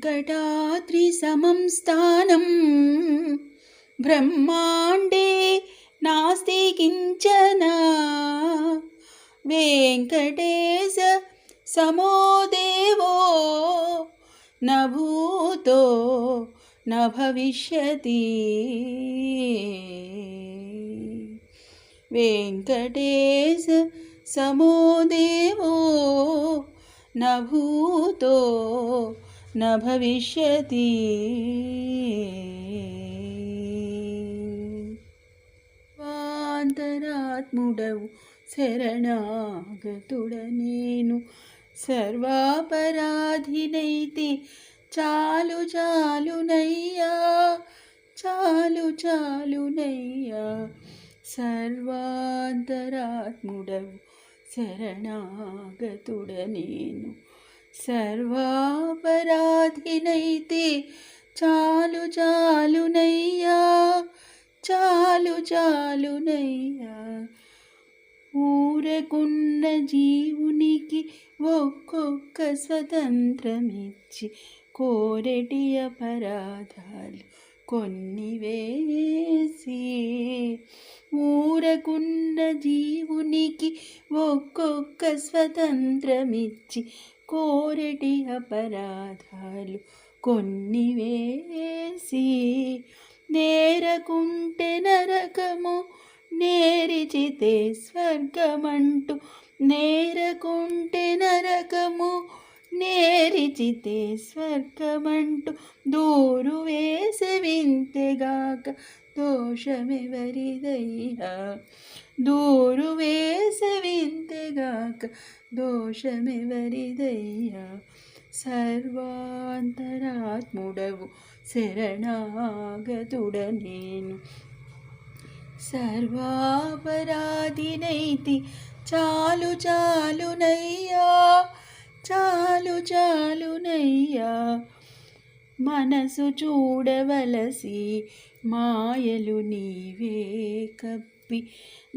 वेङ्कटाद्रिसमं स्थानं ब्रह्माण्डे नास्ति किञ्चन वेङ्कटेश समो देवो न भूतो न भविष्यति वेङ्कटेश समो देवो न भूतो न भविष्यति వాంతరాత్ముడవు శరణాగతుడ నేను సర్వాపరాధినైతి చాలు చాలునయ్యా చాలు చాలునయ్యా సర్వాంతరాత్ముడవు శరణాగతుడ నేను సర్వాపరాధినైతే చాలు చాలునయ్యా చాలు చాలునయ్యా ఊరకున్న జీవునికి ఒక్కొక్క స్వతంత్రమిచ్చి కోరెటి అపరాధాలు కొన్ని వేసి. ఊరకున్న జీవునికి ఒక్కొక్క స్వతంత్రమిచ్చి కోరటి అపరాధాలు కొన్ని వేసి నేరకుంటే నరకము నేరిచితే స్వర్గమంటూ నేరకుంటే నరకము నేరిచితే స్వర్గమంటూ దూరు వేసి వింతెగాక దోషమెవరిదయ్యా దూరు వేసి వింతెగాక దోషమెవరిదయ్యా సర్వాంతరాత్ముడవు శరణాగతుడ నేను సర్వాపరాధినైతి చాలు చాలునయ్యా చాలు చాలునయ్యా మనసు చూడవలసి మాయలు నీవే కప్పి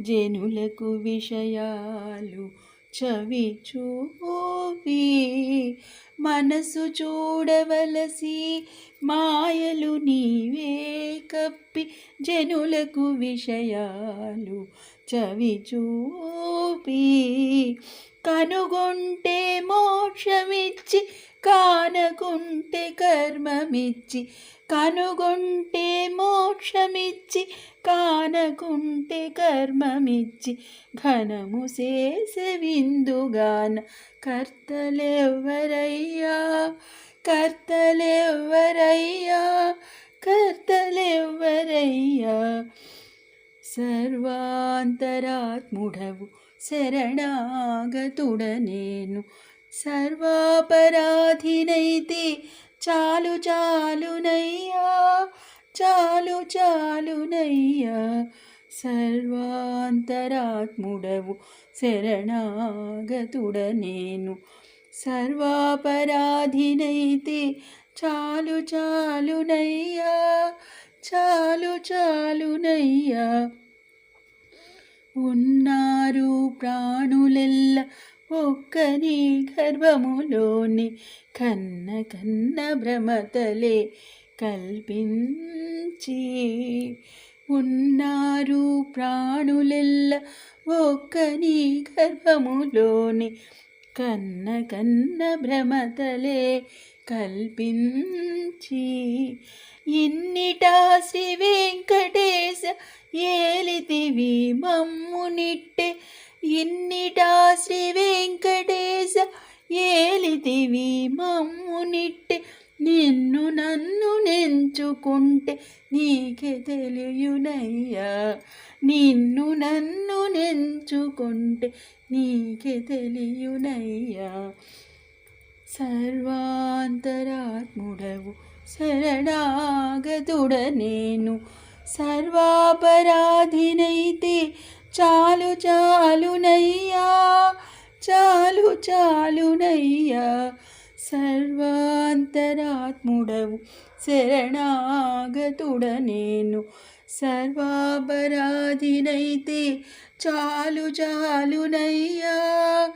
జనులకు విషయాలు చవి చూపి మనసు చూడవలసి మాయలు నీవే కప్పి జనులకు విషయాలు చవి చూపి కనుగొంటే మోక్షమిచ్చి కానకుంటే కర్మమిచ్చి. కనుగొంటే మోక్షమిచ్చి కానకుంటే కర్మమిచ్చి. ఘనము చేసే విందుగాన కర్తలెవ్వరయ్యా కర్తలెవ్వరయ్యా కర్తలెవ్వరయ్యా. సర్వాంతరాత్ముడవు శరణాగతుడ నేను సర్వాపరాధినైతే చాలు చాలునయ్యా చాలు చాలునయ్యా. సర్వాంతరాత్ముడవు శరణాగతుడ నేను సర్వాపరాధినైతే చాలు చాలునయ్యా చాలు చాలునయ్యా. ఉన్నారు ప్రాణులెల్ల ఒక్కని గర్భములోని కన్న కన్న భ్రమతలే కల్పించి ఉన్నారు ప్రాణులెల్ల ఒక్కని గర్భములోని కన్న కన్న భ్రమతలే కల్పించి ఇన్నిటా శ్రీ వెంకటేశ ఏలితివి మమ్మునిట్టె. ఇన్నిటా శ్రీ వెంకటేశ ఏలితివి మమ్మునిట్టె. నిన్ను నన్ను నెంచుకుంటే నీకే తెలియునయ్యా. నిన్ను నన్ను నెంచుకుంటే నీకే తెలియునయ్యా. సర్వాంతరాత్ముడవు శరణాగతుడ నేను. సర్వాపరాధినైతే చాలు చాలునయ్యా చాలు చాలునయ్యా సర్వాంతరాత్ముడవు శరణాగతుడ నేను. సర్వాపరాధినైతే చాలు చాలునయ్యా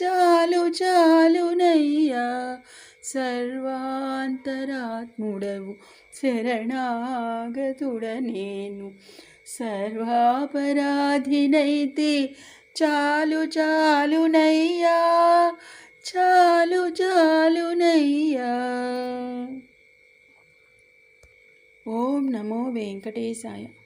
చాలు చాలునయ్యా సర్వాంతరాత్ముడవు శరణాగతుడ నేను సర్వాపరాధినైతే చాలు చాలునయ్యా చాలు చాలునయ్యా ఓం నమో వెంకటేశాయ.